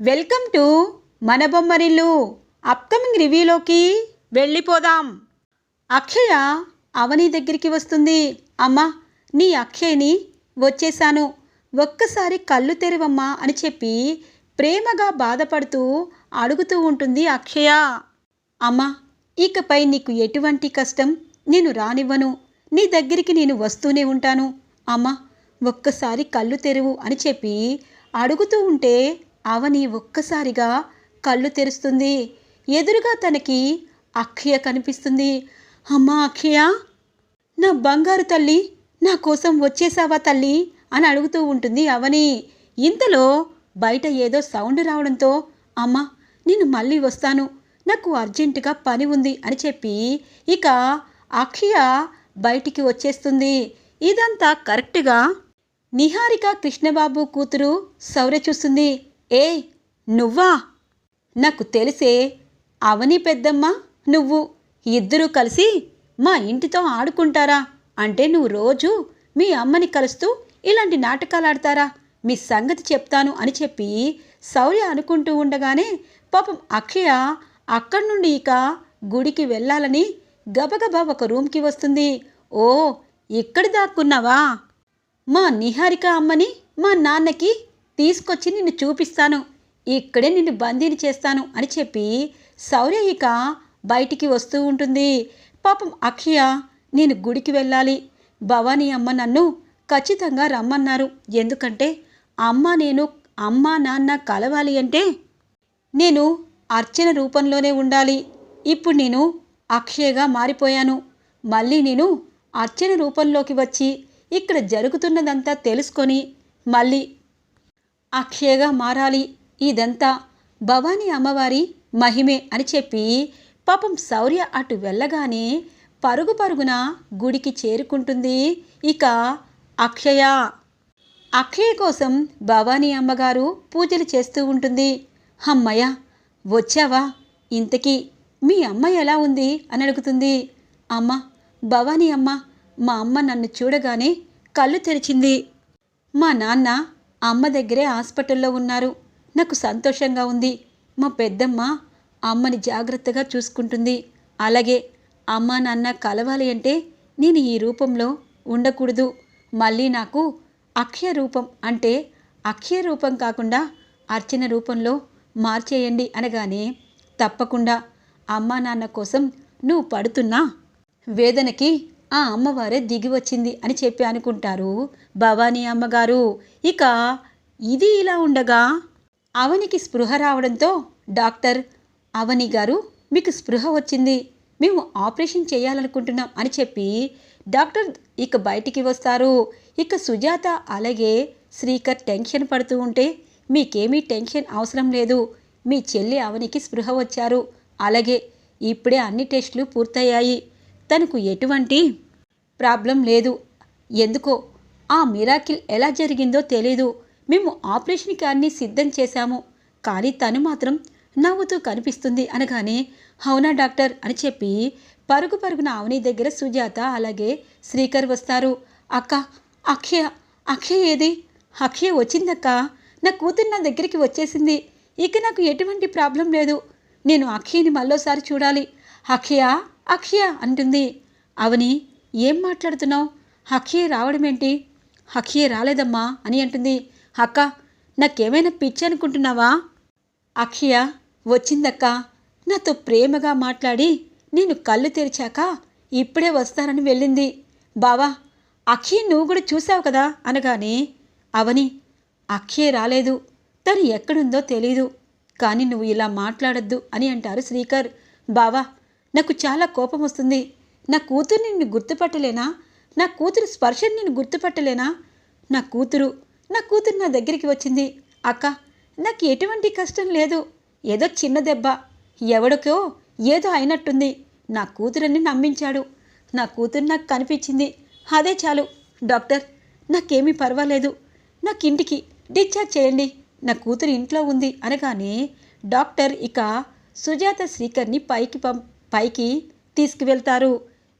Welcome to మన Bommarillu upcoming రివ్యూలోకి వెళ్ళిపోదాం. అక్షయ అవని దగ్గరికి వస్తుంది. అమ్మా నీ అక్షయ్ని వచ్చేశాను. ఒక్కసారి కళ్ళు తెరవమ్మా అని చెప్పి ప్రేమగా బాధపడుతూ అడుగుతూ ఉంటుంది అక్షయ. అమ్మా ఇకపై నీకు ఎటువంటి కష్టం? నేను రానివ్వను. నీ దగ్గరికి నేను వస్తూనే ఉంటాను. అమ్మా ఒక్కసారి కళ్ళు తెరువు అని చెప్పి అడుగుతూ ఉంటే అవని ఒక్కసారిగా కళ్ళు తెరుస్తుంది. ఎదురుగా తనకి అక్షయ కనిపిస్తుంది. అమ్మా అక్షయ! నా బంగారు తల్లి నా కోసం వచ్చేసావా తల్లి? అని అడుగుతూ ఉంటుంది అవని. ఇంతలో బయట ఏదో సౌండ్ రావడంతో అమ్మా నేను మళ్ళీ వస్తాను. నాకు అర్జెంటుగా పని ఉంది అని చెప్పి ఇక అక్షయ బయటికి వచ్చేస్తుంది. ఇదంతా కరెక్ట్గా నిహారిక కృష్ణబాబు కూతురు సౌర చూస్తుంది. ఏ నువ్వా? నాకు తెలిసే అవని పెద్దమ్మ నువ్వు ఇద్దరూ కలిసి మా ఇంటితో ఆడుకుంటారా? అంటే నువ్వు రోజు మీ అమ్మని కలుస్తూ ఇలాంటి నాటకాలు ఆడతారా మీ సంగతి చెప్తాను అని చెప్పి శౌర్య అనుకుంటూ ఉండగానే పాపం అక్షయ అక్కడి నుండి ఇక గుడికి వెళ్ళాలని గబగబా ఒక రూమ్కి వస్తుంది. ఓ ఇక్కడ దాక్కున్నావా? మా నిహారిక అమ్మని మా నాన్నకి తీసుకొచ్చి నిన్ను చూపిస్తాను. ఇక్కడే నిన్ను బందీని చేస్తాను అని చెప్పి శౌర్య ఇక బయటికి వస్తూ ఉంటుంది. పాపం అక్షయ నేను గుడికి వెళ్ళాలి. భవానీ అమ్మ నన్ను ఖచ్చితంగా రమ్మన్నారు. ఎందుకంటే అమ్మ నేను అమ్మ నాన్న కలవాలి అంటే నేను అర్చన రూపంలోనే ఉండాలి. ఇప్పుడు నేను అక్షయగా మారిపోయాను. మళ్ళీ నేను అర్చన రూపంలోకి వచ్చి ఇక్కడ జరుగుతున్నదంతా తెలుసుకొని మళ్ళీ అక్షయగా మారాలి. ఇదంతా భవానీ అమ్మవారి మహిమే అని చెప్పి పాపం శౌర్య అటు వెళ్ళగానే పరుగు పరుగున గుడికి చేరుకుంటుంది. ఇక అక్షయ. అక్షయ కోసం భవానీ అమ్మగారు పూజలు చేస్తూ ఉంటుంది. అమ్మయ్య వచ్చావా? ఇంతకీ మీ అమ్మ ఎలా ఉంది? అని అడుగుతుంది. అమ్మ భవానీ అమ్మ మా అమ్మ నన్ను చూడగానే కళ్ళు తెరిచింది. మా నాన్న అమ్మ దగ్గరే హాస్పిటల్లో ఉన్నారు. నాకు సంతోషంగా ఉంది. మా పెద్దమ్మ అమ్మని జాగ్రత్తగా చూసుకుంటుంది. అలాగే అమ్మ నాన్న కలవాలి అంటే నేను ఈ రూపంలో ఉండకూడదు. మళ్ళీ నాకు అక్షయ రూపం అంటే అక్షయ రూపం కాకుండా అర్చన రూపంలో మార్చేయండి అనగానే తప్పకుండా అమ్మా నాన్న కోసం నువ్వు పడుతున్నా. వేదనకి ఆ అమ్మవారే దిగి వచ్చింది అని చెప్పి అనుకుంటారు భవానీ అమ్మగారు. ఇక ఇది ఇలా ఉండగా అవనికి స్పృహ రావడంతో డాక్టర్ అవని గారు మీకు స్పృహ వచ్చింది మేము ఆపరేషన్ చేయాలనుకుంటున్నాం అని చెప్పి డాక్టర్ ఇక బయటికి వస్తారు. ఇక సుజాత అలాగే శ్రీకర్ టెన్షన్ పడుతూ ఉంటే మీకేమీ టెన్షన్ అవసరం లేదు మీ చెల్లి అవనికి స్పృహ వచ్చారు. అలాగే ఇప్పుడే అన్ని టెస్టులు పూర్తయ్యాయి. తనకు ఎటువంటి ప్రాబ్లం లేదు. ఎందుకో? ఆ మిరాకిల్ ఎలా జరిగిందో తెలీదు. మేము ఆపరేషన్కి అన్నీ సిద్ధం చేశాము. కానీ తను మాత్రం నవ్వుతూ కనిపిస్తుంది అనగానే అవునా డాక్టర్? అని చెప్పి పరుగు పరుగున అవని దగ్గర సుజాత అలాగే శ్రీకర్ వస్తారు. అక్క అక్షయ అక్షయ ఏది? అక్షయ వచ్చిందక్క? నా కూతురు నా దగ్గరికి వచ్చేసింది. ఇక నాకు ఎటువంటి ప్రాబ్లం లేదు. నేను అక్షయ్ని మళ్ళోసారి చూడాలి. అక్షయ అక్షయ అంటుంది. అవని ఏం మాట్లాడుతున్నావు? అక్షయ రావడమేంటి? అక్షయ రాలేదమ్మా అని అంటుంది. అక్క నాకేమైనా పిచ్చి అనుకుంటున్నావా? అక్షయ వచ్చిందక్క. నాతో ప్రేమగా మాట్లాడి నేను కళ్ళు తెరిచాక ఇప్పుడే వస్తానని వెళ్ళింది. బావా అక్షయ్ నువ్వు కూడా చూసావు కదా? అనగానే అవని అక్షయ్ రాలేదు. తను ఎక్కడుందో తెలీదు. కానీ నువ్వు ఇలా మాట్లాడద్దు అని అంటారు శ్రీకర్. బావా నాకు చాలా కోపం వస్తుంది. నా కూతురు నిన్ను గుర్తుపట్టలేనా? నా కూతురు స్పర్శని నేను గుర్తుపట్టలేనా? నా కూతురు నా కూతురు నా దగ్గరికి వచ్చింది. అక్క నాకు ఎటువంటి కష్టం లేదు. ఏదో చిన్న దెబ్బ. ఎవడికో ఏదో అయినట్టుంది. నా కూతురని నమ్మించాడు. నా కూతురు నాకు కనిపించింది. అదే చాలు. డాక్టర్ నాకేమీ పర్వాలేదు. నాకు ఇంటికి డిశ్చార్జ్ చేయండి. నా కూతురు ఇంట్లో ఉంది అనగానే డాక్టర్ ఇక సుజాత శ్రీకర్ని పైకి పం పైకి తీసుకువెళ్తారు.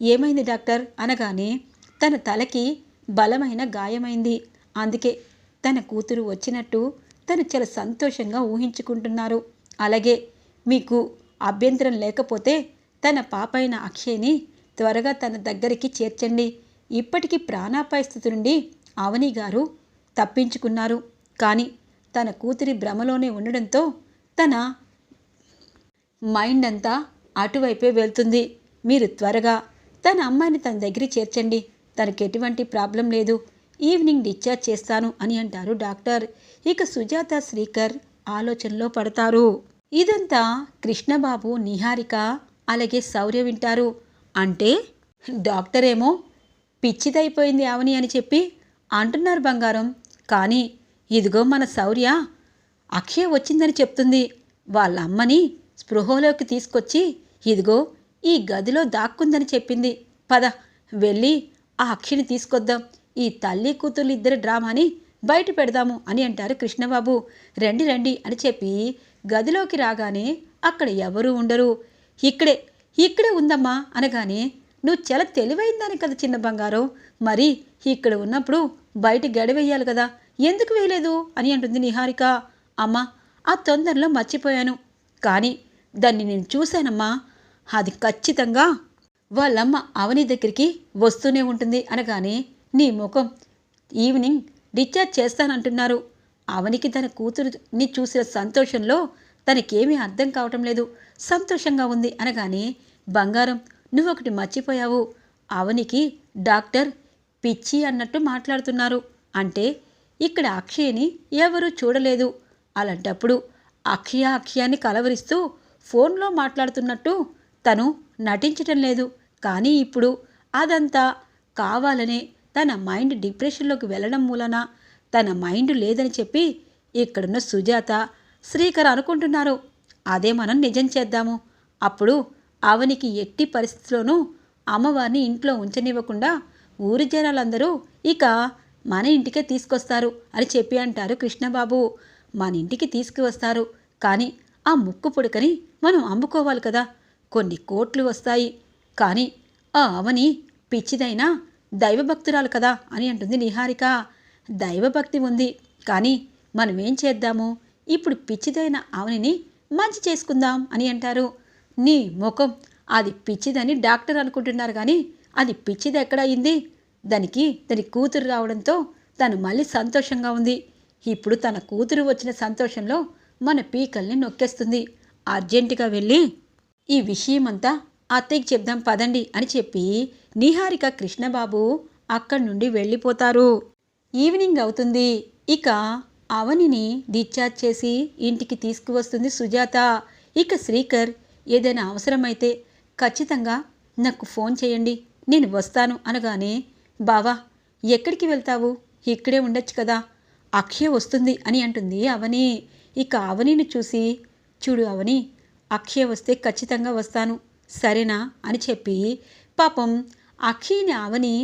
ఏమైంది డాక్టర్? అనగానే తన తలకి బలమైన గాయమైంది. అందుకే తన కూతురు వచ్చినట్టు తను చాలా సంతోషంగా ఊహించుకుంటున్నారు. అలాగే మీకు అభ్యంతరం లేకపోతే తన పాపైన అక్షయ్ని త్వరగా తన దగ్గరికి చేర్చండి. ఇప్పటికీ ప్రాణాపాయ స్థితి నుండి అవని గారు తప్పించుకున్నారు. కానీ తన కూతురి భ్రమలోనే ఉండడంతో తన మైండ్ అంతా అటువైపే వెళ్తుంది. మీరు త్వరగా తన అమ్మాయిని తన దగ్గర చేర్చండి. తనకి ఎటువంటి ప్రాబ్లం లేదు. ఈవినింగ్ డిశ్చార్జ్ చేస్తాను అని అంటారు డాక్టర్. ఇక సుజాత శ్రీకర్ ఆలోచనలో పడతారు. ఇదంతా కృష్ణబాబు నిహారిక అలాగే శౌర్య వింటారు. అంటే డాక్టర్ ఏమో పిచ్చిదైపోయింది ఆవని అని చెప్పి అంటున్నారు బంగారం. కానీ ఇదిగో మన శౌర్య అక్షయ్ వచ్చిందని చెప్తుంది. వాళ్ళ అమ్మని స్పృహలోకి తీసుకొచ్చి ఇదిగో ఈ గదిలో దాక్కుందని చెప్పింది. పద వెళ్ళి ఆ అక్షిని తీసుకొద్దాం. ఈ తల్లి కూతురు ఇద్దరి డ్రామాని బయట పెడదాము అని అంటారు కృష్ణబాబు. రండి రండి అని చెప్పి గదిలోకి రాగానే అక్కడ ఎవరూ ఉండరు. ఇక్కడే ఇక్కడే ఉందమ్మా అనగానే నువ్వు చాలా తెలివైందని కదా చిన్న బంగారం. మరి ఇక్కడ ఉన్నప్పుడు బయట గడవేయాలి కదా. ఎందుకు వేయలేదు? అని అంటుంది నిహారిక. అమ్మా ఆ తొందరలో మర్చిపోయాను. కానీ దాన్ని నేను చూశానమ్మా. అది ఖచ్చితంగా వాళ్ళమ్మ అవని దగ్గరికి వస్తూనే ఉంటుంది అనగానే నీ ముఖం ఈవినింగ్ డిశ్చార్జ్ చేస్తానంటున్నారు. అవనికి తన కూతురుని చూసిన సంతోషంలో తనకేమీ అర్థం కావటం లేదు. సంతోషంగా ఉంది అనగానే బంగారం నువ్వు ఒకటి మర్చిపోయావు. అవనికి డాక్టర్ పిచ్చి అన్నట్టు మాట్లాడుతున్నారు. అంటే ఇక్కడ అక్షయ్ని ఎవరూ చూడలేదు. అలాంటప్పుడు అక్షయ అక్షయాన్ని కలవరిస్తూ ఫోన్లో మాట్లాడుతున్నట్టు తను నటించటం లేదు. కానీ ఇప్పుడు అదంతా కావాలనే తన మైండ్ డిప్రెషన్లోకి వెళ్ళడం మూలన తన మైండ్ లేదని చెప్పి ఇక్కడున్న సుజాత శ్రీకర్ అనుకుంటున్నారు. అదే మనం నిజం చేద్దాము. అప్పుడు అవనికి ఎట్టి పరిస్థితిలోనూ అమ్మవారిని ఇంట్లో ఉంచనివ్వకుండా ఊరి జనాలందరూ ఇక మన ఇంటికే తీసుకొస్తారు అని చెప్పి అంటారు కృష్ణబాబు. మన ఇంటికి తీసుకువస్తారు. కానీ ఆ ముక్కు పుడకని మనం అమ్ముకోవాలి కదా. కొన్ని కోట్లు వస్తాయి. కానీ ఆ అవని పిచ్చిదైనా దైవభక్తురాలు కదా అని అంటుంది నిహారిక. దైవభక్తి ఉంది. కానీ మనం ఏం చేద్దాము? ఇప్పుడు పిచ్చిదైన అవనిని మంచి చేసుకుందాం అని అంటారు. నీ ముఖం అది పిచ్చిదని డాక్టర్ అనుకుంటున్నారు కానీ అది పిచ్చిది ఎక్కడయింది? దానికి దాని కూతురు రావడంతో తను మళ్ళీ సంతోషంగా ఉంది. ఇప్పుడు తన కూతురు వచ్చిన సంతోషంలో మన పీకల్ని నొక్కేస్తుంది. అర్జెంటుగా వెళ్ళి ఈ విషయమంతా అత్తయ్యకి చెప్దాం పదండి అని చెప్పి నిహారిక కృష్ణబాబు అక్కడి నుండి వెళ్ళిపోతారు. ఈవినింగ్ అవుతుంది. ఇక అవనిని డిశ్చార్జ్ చేసి ఇంటికి తీసుకువస్తుంది సుజాత. ఇక శ్రీకర్ ఏదైనా అవసరమైతే ఖచ్చితంగా నాకు ఫోన్ చేయండి నేను వస్తాను అనగానే బావా ఎక్కడికి వెళ్తావు? ఇక్కడే ఉండొచ్చు కదా. అక్షయ వస్తుంది అని అంటుంది అవని. ఇక అవనిని చూసి చూడు అవని అక్షయ వస్తే ఖచ్చితంగా వస్తాను. సరేనా? అని చెప్పి పాపం అక్షయ్ని అవని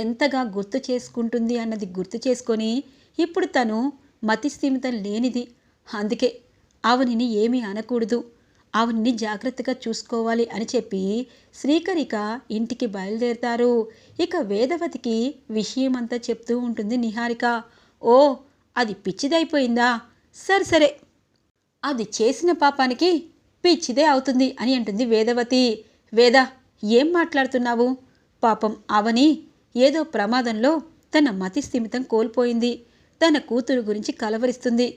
ఎంతగా గుర్తు చేసుకుంటుంది అన్నది గుర్తు చేసుకొని ఇప్పుడు తను మతిస్థిమితం లేనిది. అందుకే అవనిని ఏమీ అనకూడదు. అవనిని జాగ్రత్తగా చూసుకోవాలి అని చెప్పి శ్రీకరిక ఇంటికి బయలుదేరుతారు. ఇక వేదవతికి విషయమంతా చెప్తూ ఉంటుంది నిహారిక. ఓ అది పిచ్చిదైపోయిందా? సరే సరే. అది చేసిన పాపానికి పిచ్చిదే అవుతుంది అని అంటుంది వేదవతి. వేద ఏం మాట్లాడుతున్నావు? పాపం అవని ఏదో ప్రమాదంలో తన మతి స్థిమితం కోల్పోయింది. తన కూతురు గురించి కలవరిస్తుంది.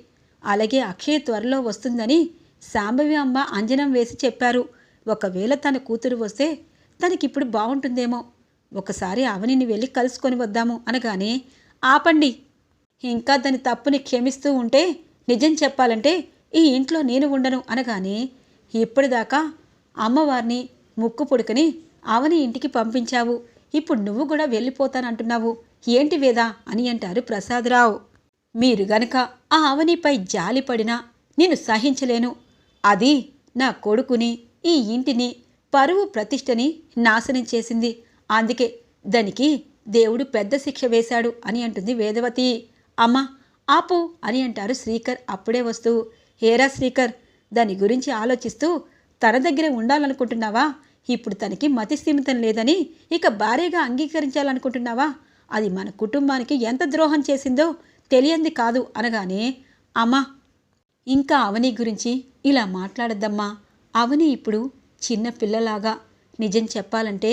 అలాగే అక్షయ్ త్వరలో వస్తుందని సాంబవి అమ్మ అంజనం వేసి చెప్పారు. ఒకవేళ తన కూతురు వస్తే తనకిప్పుడు బాగుంటుందేమో ఒకసారి అవనిని వెళ్ళి కలుసుకొని వద్దాము అనగానే ఆపండి. ఇంకా దాని తప్పుని క్షమిస్తూ ఉంటే నిజం చెప్పాలంటే ఈ ఇంట్లో నేను ఉండను అనగానే ఇప్పటిదాకా అమ్మవారిని ముక్కు పుడకని అవని ఇంటికి పంపించావు. ఇప్పుడు నువ్వు కూడా వెళ్ళిపోతానంటున్నావు. ఏంటి వేదా? అని అంటారు ప్రసాదరావు. మీరు గనక ఆ అవనిపై జాలిపడినా నేను సహించలేను. అది నా కొడుకుని ఈ ఇంటిని పరువు ప్రతిష్టని నాశనం చేసింది. అందుకే దానికి దేవుడు పెద్ద శిక్ష వేశాడు అని అంటుంది వేదవతి. అమ్మా ఆపు అని అంటారు శ్రీకర్. అప్పుడే వస్తూ హేరా శ్రీకర్ దాని గురించి ఆలోచిస్తూ తన దగ్గరే ఉండాలనుకుంటున్నావా? ఇప్పుడు తనకి మతి స్థిమితం లేదని ఇక భార్యగా అంగీకరించాలనుకుంటున్నావా? అది మన కుటుంబానికి ఎంత ద్రోహం చేసిందో తెలియంది కాదు అనగానే అమ్మా ఇంకా అవని గురించి ఇలా మాట్లాడద్దమ్మా. అవని ఇప్పుడు చిన్న పిల్లలాగా. నిజం చెప్పాలంటే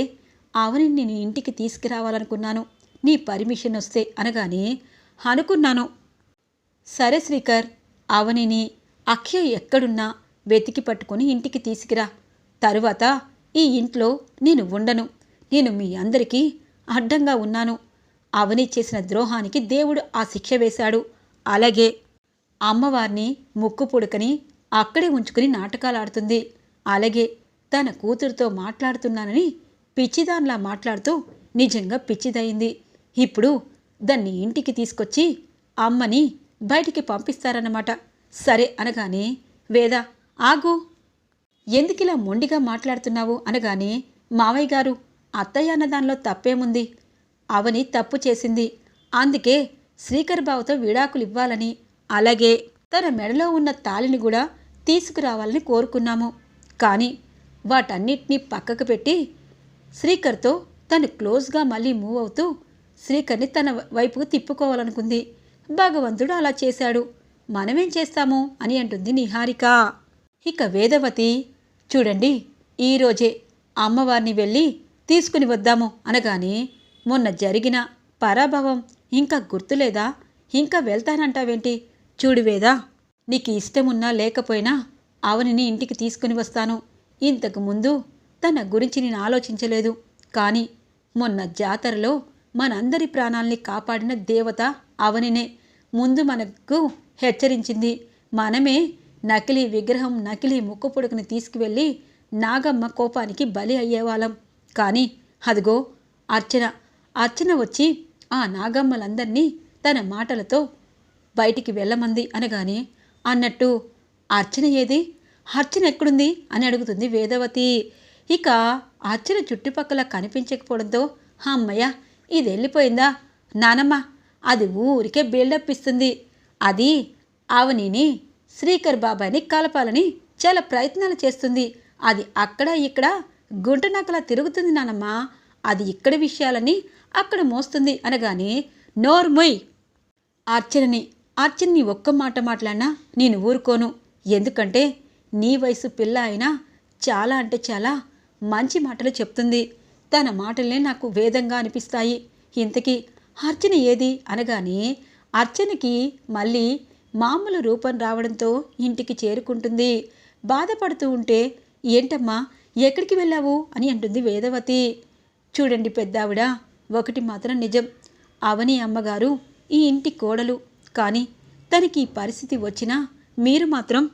అవని నేను ఇంటికి తీసుకురావాలనుకున్నాను. నీ పర్మిషన్ వస్తే అనగానే అనుకున్నాను. సరే శ్రీకర్ అవనిని అక్షయ్ ఎక్కడున్నా వెతికి పట్టుకొని ఇంటికి తీసుకురా. తరువాత ఈ ఇంట్లో నేను ఉండను. నేను మీ అందరికీ అడ్డంగా ఉన్నాను. అవని చేసిన ద్రోహానికి దేవుడు ఆ శిక్ష వేశాడు. అలాగే అమ్మవారిని ముక్కు పుడకని అక్కడే ఉంచుకుని నాటకాలు ఆడుతుంది అలాగే తన కూతురుతో మాట్లాడుతున్నానని పిచ్చిదాన్లా మాట్లాడుతూ నిజంగా పిచ్చిదయింది. ఇప్పుడు దాన్ని ఇంటికి తీసుకొచ్చి అమ్మని బయటికి పంపిస్తారన్నమాట. సరే అనగానే వేద ఆగు. ఎందుకిలా మొండిగా మాట్లాడుతున్నావు అనగానే మావయ్య గారు అత్తయ్య అన్న దానిలో తప్పేముంది? అవని తప్పు చేసింది. అందుకే శ్రీకర్ బావతో విడాకులు ఇవ్వాలని అలాగే తన మెడలో ఉన్న తాళిని కూడా తీసుకురావాలని కోరుకున్నాము. కానీ వాటన్నిటినీ పక్కకు పెట్టి శ్రీకర్తో తను క్లోజ్గా మళ్ళీ మూవ్ అవుతూ శ్రీకర్ని తన వైపుకు తిప్పుకోవాలనుకుంది. భగవంతుడు అలా చేశాడు. మనమేం చేస్తాము? అని అంటుంది నిహారిక. ఇక వేదవతి చూడండి ఈరోజే అమ్మవారిని వెళ్ళి తీసుకుని వద్దాము అనగానే మొన్న జరిగిన పరాభవం ఇంకా గుర్తులేదా? ఇంకా వెళ్తానంటావేంటి? చూడు వేదా నీకు ఇష్టమున్నా లేకపోయినా అవనిని ఇంటికి తీసుకుని వస్తాను. ఇంతకు ముందు తన గురించి నేను ఆలోచించలేదు. కానీ మొన్న జాతరలో మనందరి ప్రాణాల్ని కాపాడిన దేవత అవనినే. ముందు మనకు హెచ్చరించింది. మనమే నకిలీ విగ్రహం నకిలీ ముక్కు పొడుకుని తీసుకువెళ్ళి నాగమ్మ కోపానికి బలి అయ్యేవాళ్ళం. కానీ అదిగో అర్చన. అర్చన వచ్చి ఆ నాగమ్మలందరినీ తన మాటలతో బయటికి వెళ్ళమంది అనగానే అన్నట్టు అర్చన ఏది? అర్చన ఎక్కడుంది? అని అడుగుతుంది వేదవతి. ఇక అర్చన చుట్టుపక్కల కనిపించకపోవడంతో అమ్మయ్య ఇది వెళ్ళిపోయిందా నానమ్మ అది ఊరికే బిల్డప్ ఇస్తుంది. అది అవనిని శ్రీకర్ బాబాని కలపాలని చాలా ప్రయత్నాలు చేస్తుంది. అది అక్కడ ఇక్కడ గుంట తిరుగుతుంది నానమ్మ. అది ఇక్కడ విషయాలని అక్కడ మోస్తుంది అనగానే నోర్మొయ్ అర్చనని అర్చనని ఒక్క మాట మాట్లాడినా నేను ఊరుకోను. ఎందుకంటే నీ వయసు పిల్ల అయినా చాలా అంటే చాలా మంచి మాటలు చెప్తుంది. తన మాటలే నాకు వేదంగా అనిపిస్తాయి. ఇంతకీ అర్చన ఏది అనగానే అర్చనకి మళ్ళీ మామూలు రూపం రావడంతో ఇంటికి చేరుకుంటుంది. బాధపడుతూ ఉంటే ఏంటమ్మా ఎక్కడికి వెళ్ళావు? అని అంటుంది వేదవతి. చూడండి పెద్దావిడ ఒకటి మాత్రం నిజం. అవని అమ్మగారు ఈ ఇంటి కోడలు. కానీ తనకి ఈ పరిస్థితి వచ్చినా మీరు మాత్రం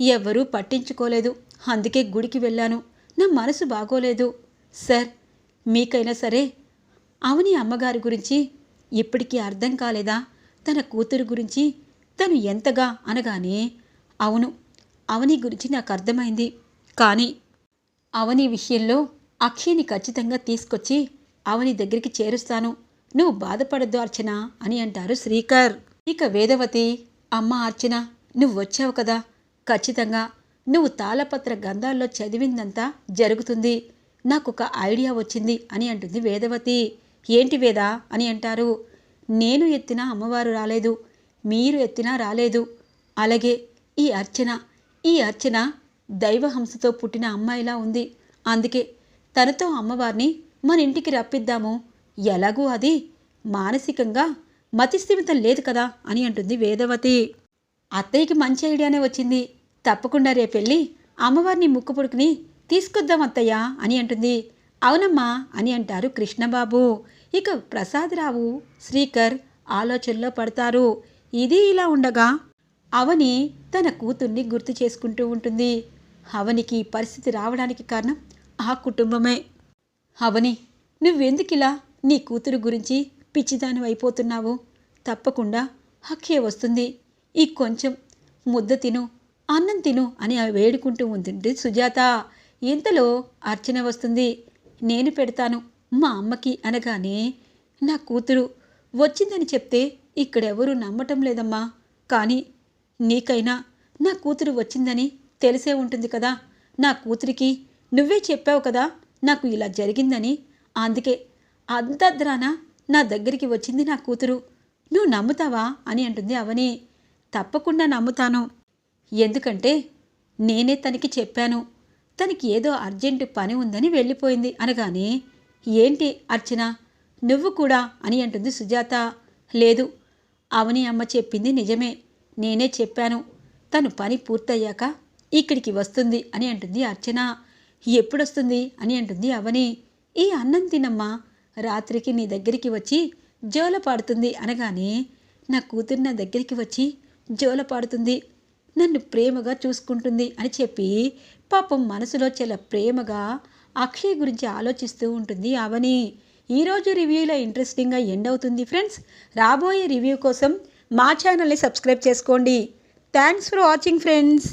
ఎవ్వరూ పట్టించుకోలేదు. అందుకే గుడికి వెళ్ళాను. నా మనసు బాగోలేదు. సార్ మీకైనా సరే అవని అమ్మగారి గురించి ఇప్పటికీ అర్థం కాలేదా? తన కూతురు గురించి తను ఎంతగా అనగానే అవును అవని గురించి నాకు అర్థమైంది. కానీ అవని విషయంలో అక్షయ్ని ఖచ్చితంగా తీసుకొచ్చి అవని దగ్గరికి చేరుస్తాను. నువ్వు బాధపడద్దు అర్చన అని అంటారు శ్రీకర్. ఇక వేదవతి అమ్మ అర్చన నువ్వు వచ్చావు కదా. ఖచ్చితంగా నువ్వు తాళపత్ర గంధాల్లో చదివిందంతా జరుగుతుంది. నాకు ఒక ఐడియా వచ్చింది అని అంటుంది వేదవతి. ఏంటి వేద అని అంటారు. నేను ఎత్తినా అమ్మవారు రాలేదు మీరు ఎత్తినా రాలేదు. అలాగే ఈ అర్చన ఈ అర్చన దైవహంసతో పుట్టిన అమ్మాయిలా ఉంది. అందుకే తనతో అమ్మవారిని మన ఇంటికి రప్పిద్దాము. ఎలాగూ అది మానసికంగా మతిస్థిమితం లేదు కదా అని అంటుంది వేదవతి. అత్తయ్యకి మంచి ఐడియానే వచ్చింది. తప్పకుండా రేపెళ్ళి అమ్మవారిని ముక్కు పుడుకుని తీసుకొద్దాం అత్తయ్య అని అంటుంది. అవునమ్మా అని అంటారు కృష్ణబాబు. ఇక ప్రసాదరావు శ్రీకర్ ఆలోచనలో పడతారు. ఇది ఇలా ఉండగా అవని తన కూతుర్ని గుర్తు చేసుకుంటూ ఉంటుంది. అవనికి పరిస్థితి రావడానికి కారణం ఆ కుటుంబమే. అవని నువ్వెందుకిలా నీ కూతురు గురించి పిచ్చిదానం అయిపోతున్నావు? తప్పకుండా హక్కే వస్తుంది. ఈ కొంచెం ముద్ద తిను అన్నం తిను అని వేడుకుంటూ ఉంటుంది సుజాత. ఇంతలో అర్చన వస్తుంది. నేను పెడతాను. మా అమ్మకి అనగానే నా కూతురు వచ్చిందని చెప్తే ఇక్కడెవరూ నమ్మటం లేదమ్మా. కానీ నీకైనా నా కూతురు వచ్చిందని తెలిసే ఉంటుంది కదా. నా కూతురికి నువ్వే చెప్పావు కదా నాకు ఇలా జరిగిందని. అందుకే అంతద్రాన నా దగ్గరికి వచ్చింది నా కూతురు. నువ్వు నమ్ముతావా అని అంటుంది అవని. తప్పకుండా నమ్ముతాను. ఎందుకంటే నేనే తనకి చెప్పాను. తనకి ఏదో అర్జెంటు పని ఉందని వెళ్ళిపోయింది అనగానే ఏంటి అర్చన? నువ్వు కూడా అని అంటుంది సుజాత. లేదు అవని అమ్మ చెప్పింది నిజమే. నేనే చెప్పాను. తను పని పూర్తయ్యాక ఇక్కడికి వస్తుంది అని అంటుంది అర్చన. ఎప్పుడొస్తుంది అని అంటుంది అవని. ఈ అన్నం తినమ్మా. రాత్రికి నీ దగ్గరికి వచ్చి జోల పాడుతుంది అనగానే నా కూతురు నా దగ్గరికి వచ్చి జోల పాడుతుంది. నన్ను ప్రేమగా చూసుకుంటుంది అని చెప్పి పాపం మనసులో చాలా ప్రేమగా అక్షయ్ గురించి ఆలోచిస్తూ ఉంటుంది. అవని ఈరోజు రివ్యూలో ఇంట్రెస్టింగ్గా ఎండ్ అవుతుంది ఫ్రెండ్స్ రాబోయే రివ్యూ కోసం మా ఛానల్ని సబ్స్క్రైబ్ చేసుకోండి. Thanks for watching friends